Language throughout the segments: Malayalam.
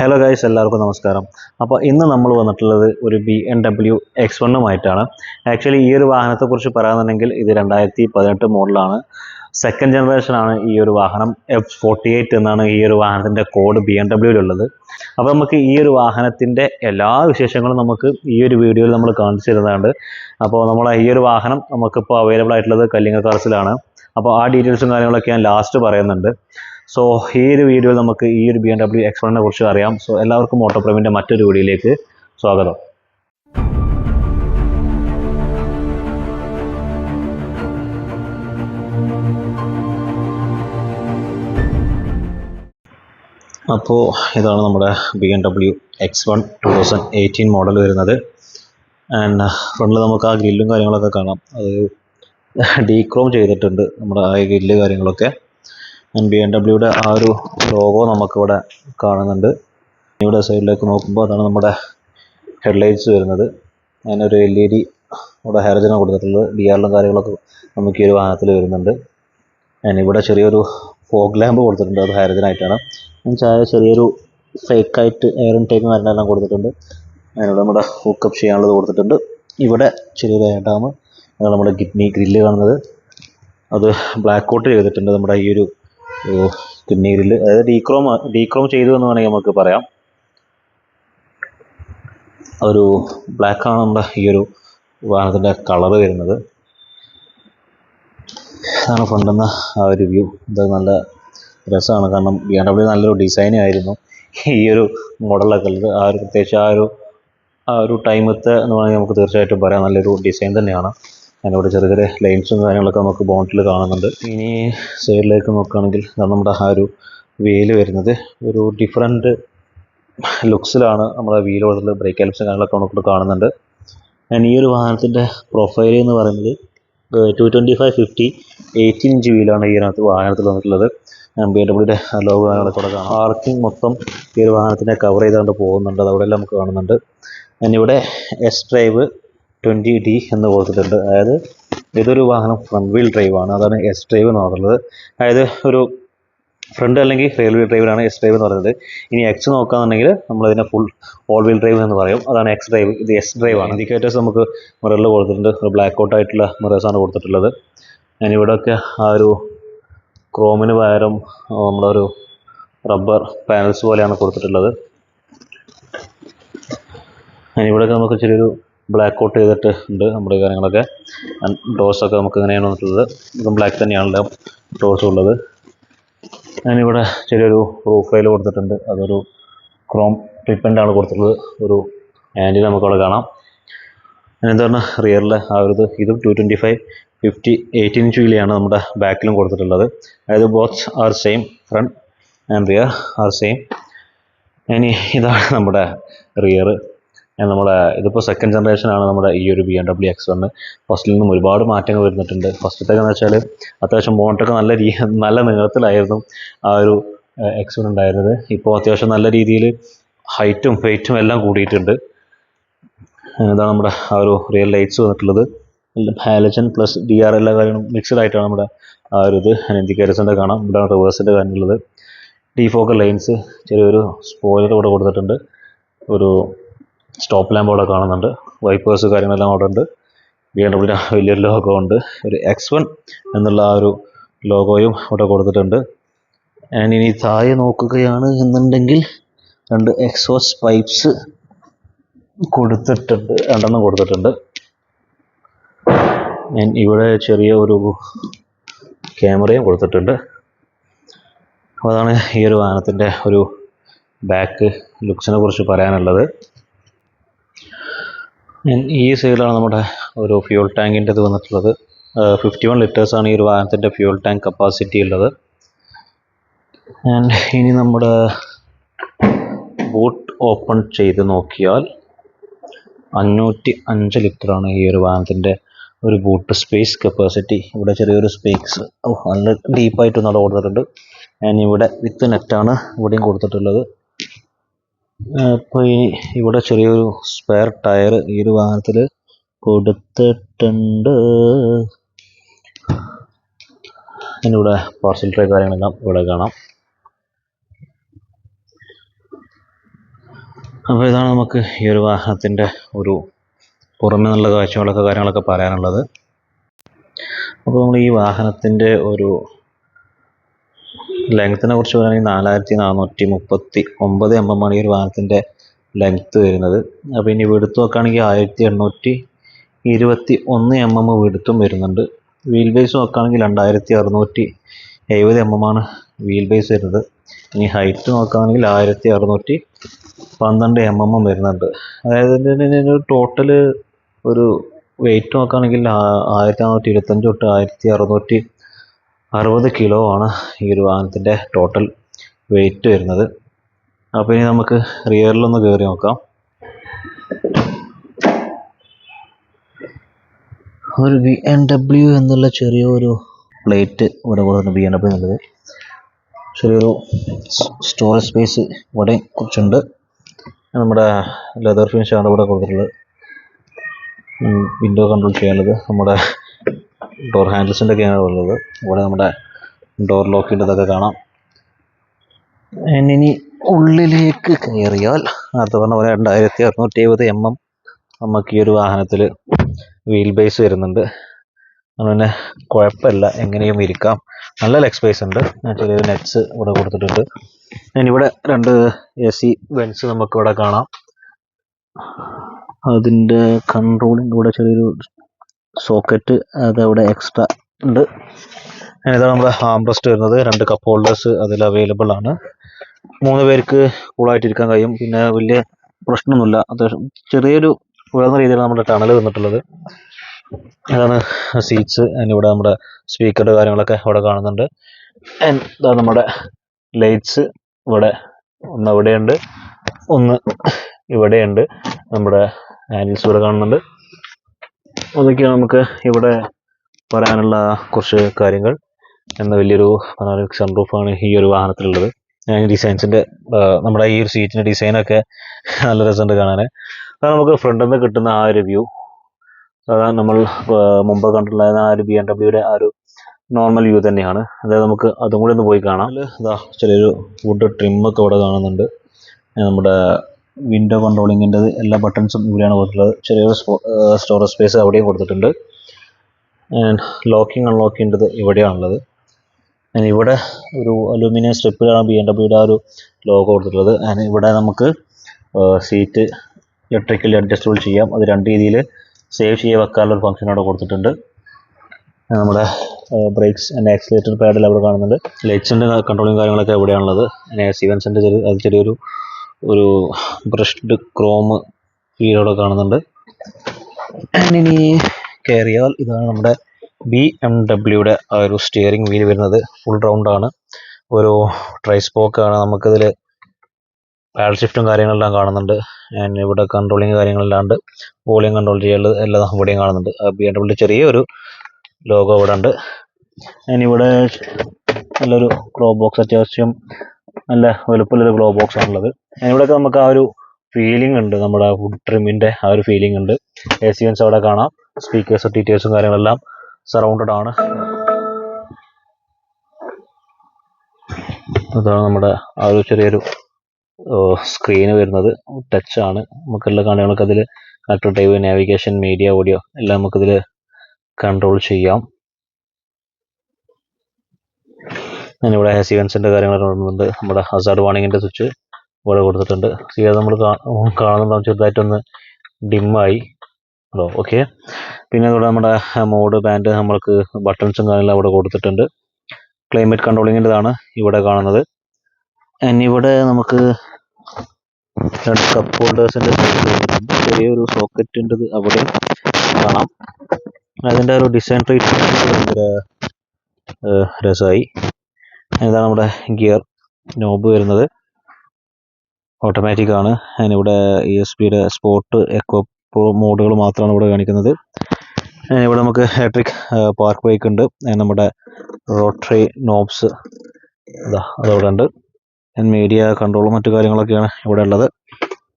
ഹലോ ഗൈസ് എല്ലാവർക്കും നമസ്കാരം. അപ്പോൾ ഇന്ന് നമ്മൾ വന്നിട്ടുള്ളത് ഒരു ബി എം ഡബ്ല്യു എക്സ് വണ്ണുമായിട്ടാണ് ആക്ച്വലി ഈ ഒരു വാഹനത്തെക്കുറിച്ച് പറയാന്നുണ്ടെങ്കിൽ ഇത് രണ്ടായിരത്തി പതിനെട്ട് മോഡലാണ് സെക്കൻഡ് ജനറേഷനാണ് ഈ ഒരു വാഹനം. എഫ് ഫോർട്ടി എയ്റ്റ് എന്നാണ് ഈ ഒരു വാഹനത്തിന്റെ കോഡ് ബി എം ഡബ്ല്യൂയിലുള്ളത് അപ്പോൾ നമുക്ക് ഈ ഒരു വാഹനത്തിന്റെ എല്ലാ വിശേഷങ്ങളും നമുക്ക് ഈ ഒരു വീഡിയോയിൽ നമ്മൾ കാണിച്ചു തരുന്നതാണ്. അപ്പോൾ നമ്മൾ ഈ ഒരു വാഹനം നമുക്കിപ്പോൾ അവൈലബിൾ ആയിട്ടുള്ളത് കല്ലിങ്ങ കാർസിലാണ്. അപ്പോൾ ആ ഡീറ്റെയിൽസും കാര്യങ്ങളൊക്കെ ഞാൻ ലാസ്റ്റ് പറയുന്നുണ്ട്. സോ ഈ ഒരു വീഡിയോയിൽ നമുക്ക് ഈ ഒരു ബി എം ഡബ്ല്യു എക്സ് വണ്ണിനെ കുറിച്ച് അറിയാം. സോ എല്ലാവർക്കും ഓട്ടോപ്രമിന്റെ മറ്റൊരു വീഡിയോയിലേക്ക് സ്വാഗതം. അപ്പോൾ ഇതാണ് നമ്മുടെ B M W X one two thousand eighteen model വരുന്നത് ആൻഡ് ഫ്രണ്ടിൽ നമുക്ക് ആ ഗ്രില്ലും കാര്യങ്ങളൊക്കെ കാണാം. അത് ഡീക്രോം ചെയ്തിട്ടുണ്ട്. നമ്മുടെ ആ ഗ്രില്ല് കാര്യങ്ങളൊക്കെ. ബി എം ഡബ്ല്യൂയുടെ ആ ഒരു ലോഗോ നമുക്കിവിടെ കാണുന്നുണ്ട്. ഇവിടെ സൈഡിലേക്ക് നോക്കുമ്പോൾ അതാണ് നമ്മുടെ ഹെഡ്ലൈറ്റ്സ് വരുന്നത്. അതിനൊരു എൽ ഇ ഡി ഇവിടെ ഹാരജന കൊടുത്തിട്ടുള്ളത്. ഡി ആറിലും കാര്യങ്ങളൊക്കെ നമുക്ക് ഈ ഒരു വാഹനത്തിൽ വരുന്നുണ്ട്. ഇവിടെ ചെറിയൊരു ഫോഗ് ലാമ്പ് കൊടുത്തിട്ടുണ്ട്. അത് ഹാരജനായിട്ടാണ് എന്നുവെച്ചാൽ ചെറിയൊരു ഫേക്കായിട്ട് എയർ ഇൻടേക്ക് കാര്യങ്ങളെല്ലാം കൊടുത്തിട്ടുണ്ട്. അതിനോട് നമ്മുടെ ഹൂക്കപ്പ് ചെയ്യാനുള്ളത് കൊടുത്തിട്ടുണ്ട്. ഇവിടെ ചെറിയൊരു ഡാം അതാണ് നമ്മുടെ കിഡ്നി ഗ്രില്ല് കാണുന്നത്. അത് ബ്ലാക്ക് ഔട്ട് ചെയ്തിട്ടുണ്ട് നമ്മുടെ ഈ ഒരു ഗ്രില്ല് അതായത് ഡീക്രോം ഡീക്രോം ചെയ്തു എന്ന് വേണമെങ്കിൽ നമുക്ക് പറയാം. ഒരു ബ്ലാക്ക് ആണ് നമ്മുടെ ഈ ഒരു വാഹനത്തിന്റെ കളറ് വരുന്നത്. അതാണ് ഫ്രണ്ടെന്ന ആ ഒരു വ്യൂ ഇത് നല്ല രസമാണ്. കാരണം ബി എം ഡബ്ല്യു നല്ലൊരു ഡിസൈൻ ആയിരുന്നു. ഈ ഒരു മോഡലൊക്കെ ഉള്ളത്. ആ ഒരു പ്രത്യേകിച്ച് ആ ഒരു ആ ഒരു ടൈമത്തെ എന്ന് വേണമെങ്കിൽ നമുക്ക് തീർച്ചയായിട്ടും പറയാം. നല്ലൊരു ഡിസൈൻ തന്നെയാണ്. അതിനോട് ചെറിയ ചെറിയ ലൈൻസും കാര്യങ്ങളൊക്കെ നമുക്ക് ബോണ്ടിൽ കാണുന്നുണ്ട്. ഇനി സൈഡിലേക്ക് നോക്കുകയാണെങ്കിൽ നമ്മുടെ ആ ഒരു വെയിൽ വരുന്നത്. ഒരു ഡിഫറെന്റ് ലുക്സിലാണ് നമ്മുടെ വീൽ കൊടുത്തിട്ടുള്ള ബ്രേക്ക് ഹെൽപ്സ് കാര്യങ്ങളൊക്കെ നമുക്ക് കാണുന്നുണ്ട്. ഞാൻ ഈ ഒരു വാഹനത്തിന്റെ പ്രൊഫൈൽ എന്ന് പറയുന്നത് two twenty five fifty eighteen inch വീലാണ് ഈ അതിനകത്ത് വാഹനത്തിൽ വന്നിട്ടുള്ളത്. ബി എം ഡബ്ല്യൂടെ ലോഗോ കാര്യങ്ങളൊക്കെ ഇവിടെ കാണാം. പാർക്കിംഗ് മൊത്തം ഈ ഒരു വാഹനത്തിനെ കവർ ചെയ്തുകൊണ്ട് പോകുന്നുണ്ട്. അത് അവിടെ നമുക്ക് കാണുന്നുണ്ട്. ഞാനിവിടെ എസ് ഡ്രൈവ് ട്വന്റി ഡി എന്ന് കൊടുത്തിട്ടുണ്ട്. അതായത് ഇതൊരു വാഹനം ഫ്രണ്ട് വീൽ ഡ്രൈവ് ആണ്. അതാണ് എസ് ഡ്രൈവ് എന്ന് പറഞ്ഞിട്ടുള്ളത്. അതായത് ഒരു ഫ്രണ്ട് അല്ലെങ്കിൽ റെയിൽ വീൽ ഡ്രൈവിലാണ് എസ് ഡ്രൈവ് എന്ന് പറയുന്നത്. ഇനി എക്സ് നോക്കുകയാണെന്നുണ്ടെങ്കിൽ നമ്മളതിനെ ഫുൾ ഓൾ വീൽ ഡ്രൈവ് എന്ന് പറയും. അതാണ് എക്സ് ഡ്രൈവ് ഇത് എസ് ഡ്രൈവ് ആണ്. ഇൻഡിക്കേറ്റേഴ്സ് നമുക്ക് മിററിൽ കൊടുത്തിട്ടുണ്ട്. ഒരു ബ്ലാക്ക് ഔട്ട് ആയിട്ടുള്ള മിറേഴ്സാണ് കൊടുത്തിട്ടുള്ളത്. ഞാൻ ഇവിടെയൊക്കെ ആ ഒരു ക്രോമിന് പകരം നമ്മളൊരു റബ്ബർ പാനൽസ് പോലെയാണ് കൊടുത്തിട്ടുള്ളത്. ഞാൻ ഇവിടെയൊക്കെ നമുക്ക് ചെറിയൊരു ബ്ലാക്ക് ഔട്ട് ചെയ്തിട്ട് ഉണ്ട് നമ്മുടെ കാര്യങ്ങളൊക്കെ. ഡോർസൊക്കെ നമുക്ക് ഇങ്ങനെയാണ് വന്നിട്ടുള്ളത്. ബ്ലാക്ക് തന്നെയാണല്ലോ ഡോർസ് ഉള്ളത്. ഞാനിവിടെ ചെറിയൊരു പ്രൊഫൈൽ കൊടുത്തിട്ടുണ്ട്. അതൊരു ക്രോം ആണ് കൊടുത്തിട്ടുള്ളത്. ഒരു ആന്റി നമുക്കവിടെ കാണാം. എന്താ പറഞ്ഞാൽ റിയറിലെ ആ ഒരു ഇത്? ഇതും two twenty five fifty eighteen inch വീലിയാണ് നമ്മുടെ ബാക്കിലും കൊടുത്തിട്ടുള്ളത്. അതായത് both are same front and rear are same ഇനി ഇതാണ് നമ്മുടെ റിയർ നമ്മുടെ ഇതിപ്പോൾ സെക്കൻഡ് ജനറേഷൻ ആണ് നമ്മുടെ ഈ ഒരു B M W X one ഫസ്റ്റിൽ നിന്നും ഒരുപാട് മാറ്റങ്ങൾ വരുന്നിട്ടുണ്ട്. ഫസ്റ്റത്തേക്ക് എന്ന് വെച്ചാൽ അത്യാവശ്യം മോണ്ടൊക്കെ നല്ല രീ നല്ല നീളത്തിലായിരുന്നു ആ ഒരു എക്സ് വൺ ഉണ്ടായിരുന്നത്. ഇപ്പോൾ അത്യാവശ്യം നല്ല രീതിയിൽ ഹൈറ്റും വെയിറ്റും എല്ലാം കൂടിയിട്ടുണ്ട്. ഇതാണ് നമ്മുടെ ആ ഒരു റിയൽ ലൈറ്റ്സ് വന്നിട്ടുള്ളത്. ഹാലജൻ പ്ലസ് ഡി ആർ എല്ലാ കാര്യങ്ങളും മിക്സഡ് ആയിട്ടാണ് നമ്മുടെ ആ ഒരു ഇത്. ഇൻഡിക്കേറ്റേഴ്സിന്റെ കാണാം. ഇവിടെ റിവേഴ്സിന്റെ കാര്യമുള്ളത് ഡിഫോക്കൽ ലൈൻസ് ചെറിയൊരു സ്പോയിലർ ഇവിടെ കൊടുത്തിട്ടുണ്ട്. ഒരു സ്റ്റോപ്പ് ലാമ്പ് അവിടെ കാണുന്നുണ്ട്. വൈപ്പേഴ്സ് കാര്യങ്ങളെല്ലാം അവിടെ ഉണ്ട്. ബി എം ഡബ്ല്യൂടെ വലിയൊരു ലോഗോ ഉണ്ട്. ഒരു എക്സ് വൺ എന്നുള്ള ആ ഒരു ലോഗോയും അവിടെ കൊടുത്തിട്ടുണ്ട്. ആൻഡ് ഇനി താഴെ നോക്കുകയാണ് എന്നുണ്ടെങ്കിൽ രണ്ട് എക്സോസ് പൈപ്സ് കൊടുത്തിട്ടുണ്ട്. രണ്ടെണ്ണം കൊടുത്തിട്ടുണ്ട്. ഞാൻ ഇവിടെ ചെറിയ ഒരു ക്യാമറയും കൊടുത്തിട്ടുണ്ട്. അപ്പോൾ അതാണ് ഈ ഒരു വാഹനത്തിന്റെ ഒരു ബാക്ക് ലുക്സിനെ കുറിച്ച് പറയാനുള്ളത്. ഈ സൈഡിലാണ് നമ്മുടെ ഒരു ഫ്യൂൾ ടാങ്കിന്റെ ഇത് വന്നിട്ടുള്ളത്. ഫിഫ്റ്റി വൺ ലിറ്റേഴ്സാണ് ഈ ഒരു വാഹനത്തിന്റെ ഫ്യൂൾ ടാങ്ക് കപ്പാസിറ്റി ഉള്ളത്. ആൻഡ് ഇനി നമ്മുടെ ബൂട്ട് ഓപ്പൺ ചെയ്ത് നോക്കിയാൽ അഞ്ഞൂറ്റി അഞ്ച് ലിറ്ററാണ് ഈ ഒരു വാഹനത്തിന്റെ ഒരു ബൂട്ട് സ്പേസ് കപ്പാസിറ്റി ഇവിടെ ചെറിയൊരു സ്പേസ് നല്ല ഡീപ്പായിട്ട് നല്ല കൊടുത്തിട്ടുണ്ട് ഞാൻ ഇവിടെ വിത്ത് നെറ്റാണ് ഇവിടെയും കൊടുത്തിട്ടുള്ളത്. അപ്പോൾ ഈ ഇവിടെ ചെറിയൊരു സ്പെയർ ടയർ ഈ ഒരു വാഹനത്തിൽ കൊടുത്തിട്ടുണ്ട്. ഇവിടെ പാർസൽ ട്രൈ കാര്യങ്ങളെല്ലാം ഇവിടെ കാണാം. അപ്പോൾ ഇതാണ് നമുക്ക് ഈ ഒരു വാഹനത്തിന്റെ ഒരു പുറമെ നല്ല കാഴ്ചകളൊക്കെ കാര്യങ്ങളൊക്കെ പറയാനുള്ളത്. അപ്പോൾ നമ്മൾ ഈ വാഹനത്തിന്റെ ഒരു ലെങ്ത്തിനെ കുറിച്ച് പറയുകയാണെങ്കിൽ നാലായിരത്തി നാനൂറ്റി മുപ്പത്തി ഒമ്പത് എം എം ആണ് ഈ ഒരു വാഹനത്തിന്റെ ലെങ്ത്ത് വരുന്നത്. അപ്പോൾ ഇനി വെടുത്ത് നോക്കുകയാണെങ്കിൽ ആയിരത്തി എണ്ണൂറ്റി ഇരുപത്തി ഒന്ന് എം എം വെടുത്തും വരുന്നുണ്ട്. വീൽ ബേസ് നോക്കുകയാണെങ്കിൽ രണ്ടായിരത്തി അറുന്നൂറ്റി എഴുപത് എം എം ആണ് വീൽ ബേസ് വരുന്നത്. ഇനി ഹൈറ്റ് നോക്കുകയാണെങ്കിൽ ആയിരത്തി അറുന്നൂറ്റി പന്ത്രണ്ട് എം എം വരുന്നുണ്ട് അതായത് ഒരു ടോട്ടൽ ഒരു വെയിറ്റ് നോക്കുകയാണെങ്കിൽ ആയിരത്തി നാനൂറ്റി ഇരുപത്തഞ്ച് തൊട്ട് ആയിരത്തി അറുന്നൂറ്റി അറുപത് കിലോ ആണ് ഈ ഒരു വാഹനത്തിന്റെ ടോട്ടൽ വെയിറ്റ് വരുന്നത്. അപ്പോൾ ഇനി നമുക്ക് റിയറിലൊന്ന് കയറി നോക്കാം. ഒരു ബി എൻ ഡബ്ല്യു എന്നുള്ള ചെറിയൊരു പ്ലേറ്റ് ഇവിടെ കൊടുത്തിട്ടുണ്ട് ബി എൻ ഡബ്ല്യു എന്നുള്ളത്. ചെറിയൊരു സ്റ്റോറേജ് സ്പേസ് ഇവിടെ കുറച്ചുണ്ട്. നമ്മുടെ ലെതർ ഫിനിഷ് ആണ് ഇവിടെ കൊടുത്തിട്ടുള്ളത്. വിൻഡോ കൺട്രോൾ ചെയ്യാനുള്ളത്. നമ്മുടെ ഡോർ ഹാൻഡിൽസിന്റെ ഒക്കെയാണ് ഉള്ളത്. ഇവിടെ നമ്മുടെ ഡോർ ലോക്കിന്റെതൊക്കെ കാണാം. ഇനി ഉള്ളിലേക്ക് കയറിയാൽ നേരത്തെ പറഞ്ഞ പോലെ രണ്ടായിരത്തി അറുന്നൂറ്റി എഴുപത് എം എം നമുക്ക് ഈ ഒരു വാഹനത്തിൽ വീൽ ബേസ് വരുന്നുണ്ട്. അതുപോലെ കുഴപ്പമില്ല എങ്ങനെയും ഇരിക്കാം. നല്ല ലെഗ് സ്പേസ് ഉണ്ട്. ചെറിയൊരു നെറ്റ്സ് ഇവിടെ കൊടുത്തിട്ടുണ്ട്. ഇവിടെ രണ്ട് എ സി വെൻസ് നമുക്കിവിടെ കാണാം. അതിന്റെ കൺട്രോളിന്റെ കൂടെ ചെറിയൊരു സോക്കറ്റ് അതവിടെ എക്സ്ട്രാ ഉണ്ട്. ഇതാണ് നമ്മുടെ ഹാംബ്രസ്റ്റ് വരുന്നത്. രണ്ട് കപ്പ് ഹോൾഡേഴ്സ് അതിൽ അവൈലബിൾ ആണ്. മൂന്ന് പേർക്ക് കൂളായിട്ട് ഇരിക്കാൻ കഴിയും. പിന്നെ വലിയ പ്രശ്നമൊന്നുമില്ല. അത്യാവശ്യം ചെറിയൊരു ഉയർന്ന രീതിയിലാണ് നമ്മുടെ ടണൽ വന്നിട്ടുള്ളത്. അതാണ് സീറ്റ്സ് ഇവിടെ നമ്മുടെ സ്പീക്കറുടെ കാര്യങ്ങളൊക്കെ ഇവിടെ കാണുന്നുണ്ട്. And ഇതാ നമ്മുടെ ലൈറ്റ്സ് ഇവിടെ ഒന്ന് അവിടെയുണ്ട്. ഒന്ന് ഇവിടെയുണ്ട്. നമ്മുടെ ഹാൻഡിൽസ് ഇവിടെ കാണുന്നുണ്ട്. അതൊക്കെയാണ് നമുക്ക് ഇവിടെ പറയാനുള്ള കുറച്ച് കാര്യങ്ങൾ. എന്ന വലിയൊരു പനോരമിക് സൺറൂഫാണ് ഈ ഒരു വാഹനത്തിലുള്ളത്. ഡിസൈൻസിന്റെ നമ്മുടെ ഈ ഒരു സീറ്റിന്റെ ഡിസൈനൊക്കെ നല്ല രസമുണ്ട് കാണാൻ അതാണ് നമുക്ക് ഫ്രണ്ടിൽ നിന്ന് കിട്ടുന്ന ആ ഒരു വ്യൂ അതാണ് നമ്മൾ മുമ്പ് കണ്ടിട്ടുള്ള ആ ഒരു ബി എം ഡബ്ല്യൂടെ ആ ഒരു നോർമൽ വ്യൂ തന്നെയാണ്. അതായത് നമുക്ക് അതും കൂടി ഒന്ന് പോയി കാണാം. ഇതാ ചെറിയൊരു വുഡ് ട്രിമ്മൊക്കെ ഇവിടെ കാണുന്നുണ്ട്. നമ്മുടെ വിൻഡോ കൺട്രോളിങ്ങിന്റെ എല്ലാ ബട്ടൺസും ഇവിടെയാണ് കൊടുത്തിട്ടുള്ളത്. ചെറിയൊരു സ്റ്റോറേജ് സ്പേസ് അവിടെയും കൊടുത്തിട്ടുണ്ട്. ആൻഡ് ലോക്കിംഗ് അൺലോക്കിന്റെത് ഇവിടെയാണുള്ളത്. ആൻഡ് ഇവിടെ ഒരു അലൂമിനിയം സ്ട്രിപ്പിലാണ് ബി എം ഡബ്ല്യൂയുടെ ആ ഒരു ലോഗോ കൊടുത്തിട്ടുള്ളത്. ആൻഡ് ഇവിടെ നമുക്ക് സീറ്റ് ഇലക്ട്രിക്കലി അഡ്ജസ്റ്റബിൾ ചെയ്യാം. അത് രണ്ട് രീതിയിൽ സേവ് ചെയ്യാൻ വെക്കാനുള്ള ഒരു ഫംഗ്ഷൻ അവിടെ കൊടുത്തിട്ടുണ്ട്. നമ്മുടെ ബ്രേക്സ് ആൻഡ് ആക്സിലേറ്റർ പാഡിൽ അവിടെ കാണുന്നുണ്ട്. ലൈറ്റ്സിന്റെ കൺട്രോളിങ് കാര്യങ്ങളൊക്കെ എവിടെയാണുള്ളത് സീവൻസിന്റെ ചെറിയ അത് ചെറിയൊരു ഒരു ബ്രഷ്ഡ് ക്രോം ഫീലോടെ കാണുന്നുണ്ട്. ഇനി കയറിയാൽ ഇതാണ് നമ്മുടെ ബി എം ഡബ്ല്യൂയുടെ ആ ഒരു സ്റ്റിയറിംഗ് വീൽ വരുന്നത്. ഫുൾ റൗണ്ട് ആണ്. ഒരു ട്രൈ സ്പോക്കാണ് നമുക്കിതിൽ പാഡൽ ഷിഫ്റ്റും കാര്യങ്ങളെല്ലാം കാണുന്നുണ്ട്. ആൻഡ് ഇവിടെ കൺട്രോളിങ് കാര്യങ്ങളെല്ലാം വോളിയം കൺട്രോൾ ചെയ്യാനുള്ളത് എല്ലാം ഇവിടെയും കാണുന്നുണ്ട്. ബി എം ഡബ്ല്യൂ ചെറിയൊരു ലോഗോ ഇവിടെ ഉണ്ട്. ആൻഡ് ഇവിടെ നല്ലൊരു ക്ലോ ബോക്സ് അത്യാവശ്യം നല്ല വലുപ്പമുള്ളൊരു ഗ്ലോ ബോക്സ് ആണുള്ളത്. ഇവിടെയൊക്കെ നമുക്ക് ആ ഒരു ഫീലിംഗ് ഉണ്ട്. നമ്മുടെ വുഡ് ട്രിമ്മിന്റെ ആ ഒരു ഫീലിംഗ് ഉണ്ട്. എ സി വൻസ് അവിടെ കാണാം. സ്പീക്കേഴ്സും ഡീറ്റെയിൽസും കാര്യങ്ങളെല്ലാം സറൗണ്ടഡ് ആണ്. അതാണ് നമ്മുടെ ആ ഒരു ചെറിയൊരു സ്ക്രീന് വരുന്നത്. ടച്ച് ആണ്. നമുക്കെല്ലാ കാര്യങ്ങളൊക്കെ അതിൽ കണക്ടർ ടൈവ് നാവിഗേഷൻ മീഡിയ ഓഡിയോ എല്ലാം നമുക്കിതിൽ കൺട്രോൾ ചെയ്യാം. ഞാനിവിടെ സീവൻസിന്റെ കാര്യങ്ങൾ നമ്മുടെ ഹസാർഡ് വാണിങ്ങിന്റെ സ്വിച്ച് ഇവിടെ കൊടുത്തിട്ടുണ്ട്. സി അത് നമ്മൾ കാണുന്നുണ്ടാവും ചെറുതായിട്ടൊന്ന് ഡിമ്മായി. ഹലോ ഓക്കെ പിന്നെ ഇവിടെ നമ്മുടെ മോഡ് ബാൻഡ് നമ്മൾക്ക് ബട്ടൺസും കാര്യങ്ങളും അവിടെ കൊടുത്തിട്ടുണ്ട്. ക്ലൈമറ്റ് കൺട്രോളിങ്ങിന്റെതാണ് ഇവിടെ കാണുന്നത്. ഇവിടെ നമുക്ക് രണ്ട് കപ്പ് ഹോൾഡേഴ്സിന്റെ ചെറിയൊരു സോക്കറ്റിന്റെത് അവിടെ കാണാം. അതിന്റെ ഒരു ഡിസൈൻ ട്രീറ്റ്മെന്റ് ഭയങ്കര രസമായി. ഇതാണ് നമ്മുടെ ഗിയർ നോബ് വരുന്നത്. ഓട്ടോമാറ്റിക് ആണ് അതിനിവിടെ ഇ എസ് പിയുടെ സ്പോർട്ട് എക്കോ പ്രോ മോഡുകൾ മാത്രമാണ് ഇവിടെ കാണിക്കുന്നത്. ഇവിടെ നമുക്ക് ഇലക്ട്രിക് പാർക്ക് ബൈക്ക് ഉണ്ട്. നമ്മുടെ റോട്ടറി നോബ്സ് അതവിടെ ഉണ്ട്. മീഡിയ കൺട്രോളും മറ്റു കാര്യങ്ങളൊക്കെയാണ് ഇവിടെ ഉള്ളത്.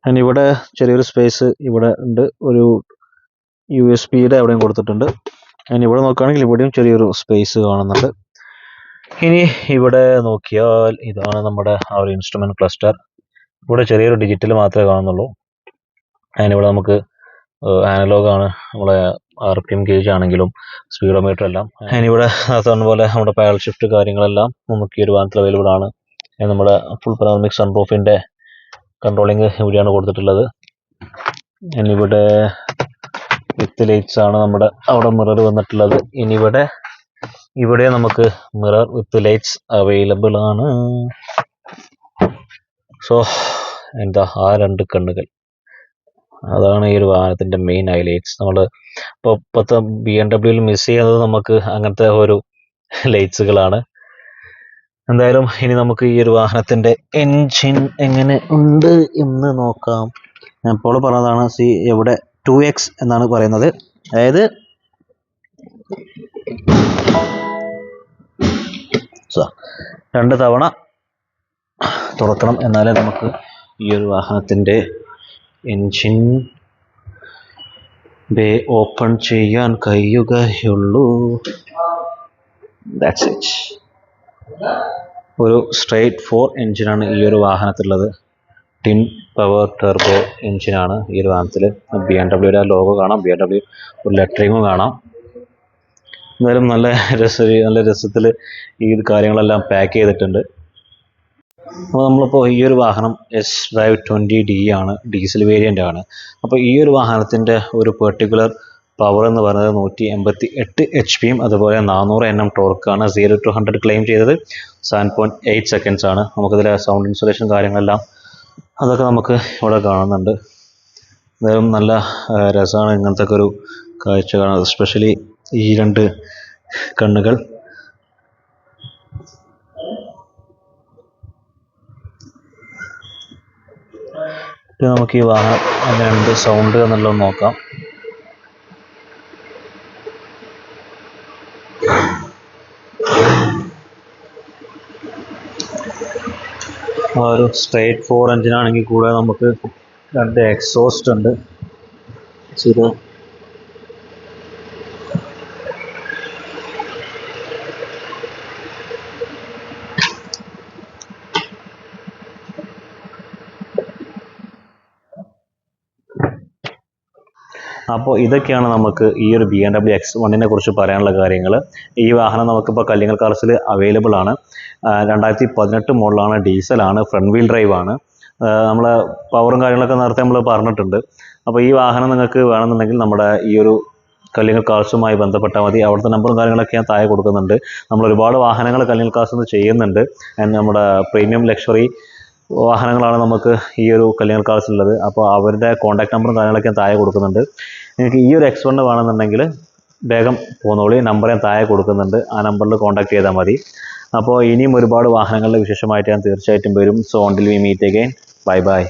And ഇവിടെ ചെറിയൊരു സ്പേസ് ഇവിടെ ഉണ്ട്. ഒരു യു എസ് പിയുടെ അവിടെയും കൊടുത്തിട്ടുണ്ട്. And ഇവിടെ നോക്കുകയാണെങ്കിൽ ഇവിടെയും ചെറിയൊരു സ്പേസ് കാണുന്നുണ്ട്. ഇനി ഇവിടെ നോക്കിയാൽ ഇതാണ് നമ്മുടെ ആ ഒരു ഇൻസ്ട്രുമെന്റ് ക്ലസ്റ്റർ ഇവിടെ ചെറിയൊരു ഡിജിറ്റൽ മാത്രമേ കാണുന്നുള്ളൂ. അതിനിവിടെ നമുക്ക് ആനലോഗാണ് നമ്മളെ ആർ പി എം ഗേജ് ആണെങ്കിലും സ്പീഡോമീറ്റർ എല്ലാം. അതിനിവിടെ സാധാരണ പോലെ നമ്മുടെ പാരൽ ഷിഫ്റ്റ് കാര്യങ്ങളെല്ലാം നമുക്ക് ഈ ഒരു വാഹനത്തിൽ അവൈലബിൾ ആണ്. നമ്മുടെ ഫുൾ പനോമിക് സൺറൂഫിന്റെ കൺട്രോളിങ് ഇവിടെയാണ് കൊടുത്തിട്ടുള്ളത്. ഇനിവിടെ വിത്ത് ലൈറ്റ്സ് ആണ് നമ്മുടെ അവിടെ മിറർ വന്നിട്ടുള്ളത്. ഇനിവിടെ ഇവിടെ നമുക്ക് മിറർ വിത്ത് ലൈറ്റ്സ് അവൈലബിൾ ആണ്. സോ എന്താ ആ രണ്ട് കണ്ണുകൾ. അതാണ് ഈ ഒരു വാഹനത്തിന്റെ മെയിൻ ഹൈലൈറ്റ്സ് നമ്മൾ ഇപ്പോൾ ഇപ്പോഴത്തെ ബി എം ഡബ്ല്യൂവിൽ മിസ് ചെയ്യുന്നത് നമുക്ക് അങ്ങനത്തെ ഒരു ലൈറ്റ്സുകളാണ് എന്തായാലും ഇനി നമുക്ക് ഈ ഒരു വാഹനത്തിന്റെ എൻജിൻ എങ്ങനെ ഉണ്ട് എന്ന് നോക്കാം. ഞാൻ ഇപ്പോൾ പറഞ്ഞതാണ് സി എവിടെ ടു എക്സ് എന്നാണ് പറയുന്നത്. അതായത് രണ്ട് തവണ തുറക്കണം. എന്നാലേ നമുക്ക് ഈ ഒരു വാഹനത്തിന്റെ എൻജിൻ ബേ ഓപ്പൺ ചെയ്യാൻ കഴിയുകയുള്ളൂ. ദാറ്റ്സ് ഇറ്റ് ഒരു സ്ട്രെയിറ്റ് ഫോർ എൻജിനാണ് ഈ ഒരു വാഹനത്തിലുള്ളത്. ടിൻ പവർ ടെർബോ എൻജിനാണ് ഈ ഒരു വാഹനത്തിൽ ബി എം ഡബ്ല്യൂയുടെ ലോഗോ കാണാം. ബി എം ഡബ്ല്യു ഒരു ലെറ്ററിങ്ങും കാണാം. എന്തായാലും നല്ല രസ നല്ല രസത്തിൽ ഈ കാര്യങ്ങളെല്ലാം പാക്ക് ചെയ്തിട്ടുണ്ട്. അപ്പോൾ നമ്മളിപ്പോൾ ഈ ഒരു വാഹനം എസ് ഡ്രൈവ് ട്വന്റി ഡി ആണ് ഡീസൽ വേരിയന്റ് ആണ്. അപ്പോൾ ഈ ഒരു വാഹനത്തിന്റെ ഒരു പെർട്ടിക്കുലർ പവർ എന്ന് പറയുന്നത് നൂറ്റി എൺപത്തി എട്ട് എച്ച് പിയും അതുപോലെ നാനൂറ് എൻ എം ടോർക്കാണ് സീറോ ടു ഹൺഡ്രഡ് ക്ലെയിം ചെയ്തത്. സെവൻ പോയിന്റ് എയ്റ്റ് സെക്കൻഡ്സ് ആണ്. നമുക്കിതിലെ സൗണ്ട് ഇൻസുലേഷൻ കാര്യങ്ങളെല്ലാം അതൊക്കെ നമുക്ക് ഇവിടെ കാണുന്നുണ്ട്. എന്തായാലും നല്ല രസമാണ് ഇങ്ങനത്തെ ഒക്കെ ഒരു കാഴ്ച കാണുന്നത് സ്പെഷ്യലി ഈ രണ്ട് കണ്ണുകൾ. പിന്നെ നമുക്ക് ഈ വാഹനം എങ്ങനെയുണ്ട് സൗണ്ട് എന്നുള്ളത് നോക്കാം. ഒരു സ്ട്രേറ്റ് ഫോർ എഞ്ചിനാണെങ്കിൽ കൂടെ നമുക്ക് രണ്ട് എക്സോസ്റ്റ് ഉണ്ട്. ഇത് അപ്പോൾ ഇതൊക്കെയാണ് നമുക്ക് ഈ ഒരു ബി എം ഡബ്ല്യു എക്സ് വണ്ണിനെ കുറിച്ച് പറയാനുള്ള കാര്യങ്ങൾ ഈ വാഹനം നമുക്കിപ്പോൾ കല്ലിങ്ങൽ കാർസിൽ അവൈലബിൾ ആണ്. രണ്ടായിരത്തി പതിനെട്ട് മോഡലാണ് ഡീസലാണ് ഫ്രണ്ട് വീൽ ഡ്രൈവ് ആണ്. നമ്മൾ പവറും കാര്യങ്ങളൊക്കെ നേരത്തെ നമ്മൾ പറഞ്ഞിട്ടുണ്ട്. അപ്പോൾ ഈ വാഹനം നിങ്ങൾക്ക് വേണമെന്നുണ്ടെങ്കിൽ നമ്മുടെ ഈ ഒരു കല്ലിങ്ങൽ കാർസുമായി ബന്ധപ്പെട്ടാൽ മതി. അവിടുത്തെ നമ്പറും കാര്യങ്ങളൊക്കെ ഞാൻ താഴെ കൊടുക്കുന്നുണ്ട്. നമ്മൾ ഒരുപാട് വാഹനങ്ങൾ കല്ലിങ്ങൽ കാർസ് ചെയ്യുന്നുണ്ട്. നമ്മുടെ പ്രീമിയം ലക്ഷറി വാഹനങ്ങളാണ് നമുക്ക് ഈ ഒരു കല്യാൺ കാർസ് അപ്പോൾ അവരുടെ കോൺടാക്ട് നമ്പറും കാര്യങ്ങളൊക്കെ ഞാൻ താഴെ കൊടുക്കുന്നുണ്ട്. നിങ്ങൾക്ക് ഈ ഒരു എക്സ് വണ്ണ് വേണമെന്നുണ്ടെങ്കിൽ വേഗം പോന്നോളി. നമ്പർ ഞാൻ താഴെ കൊടുക്കുന്നുണ്ട്. ആ നമ്പറിൽ കോൺടാക്ട് ചെയ്താൽ മതി. അപ്പോൾ ഇനിയും ഒരുപാട് വാഹനങ്ങളുടെ വിശേഷമായിട്ട് ഞാൻ തീർച്ചയായിട്ടും വരും. So until we meet again bye bye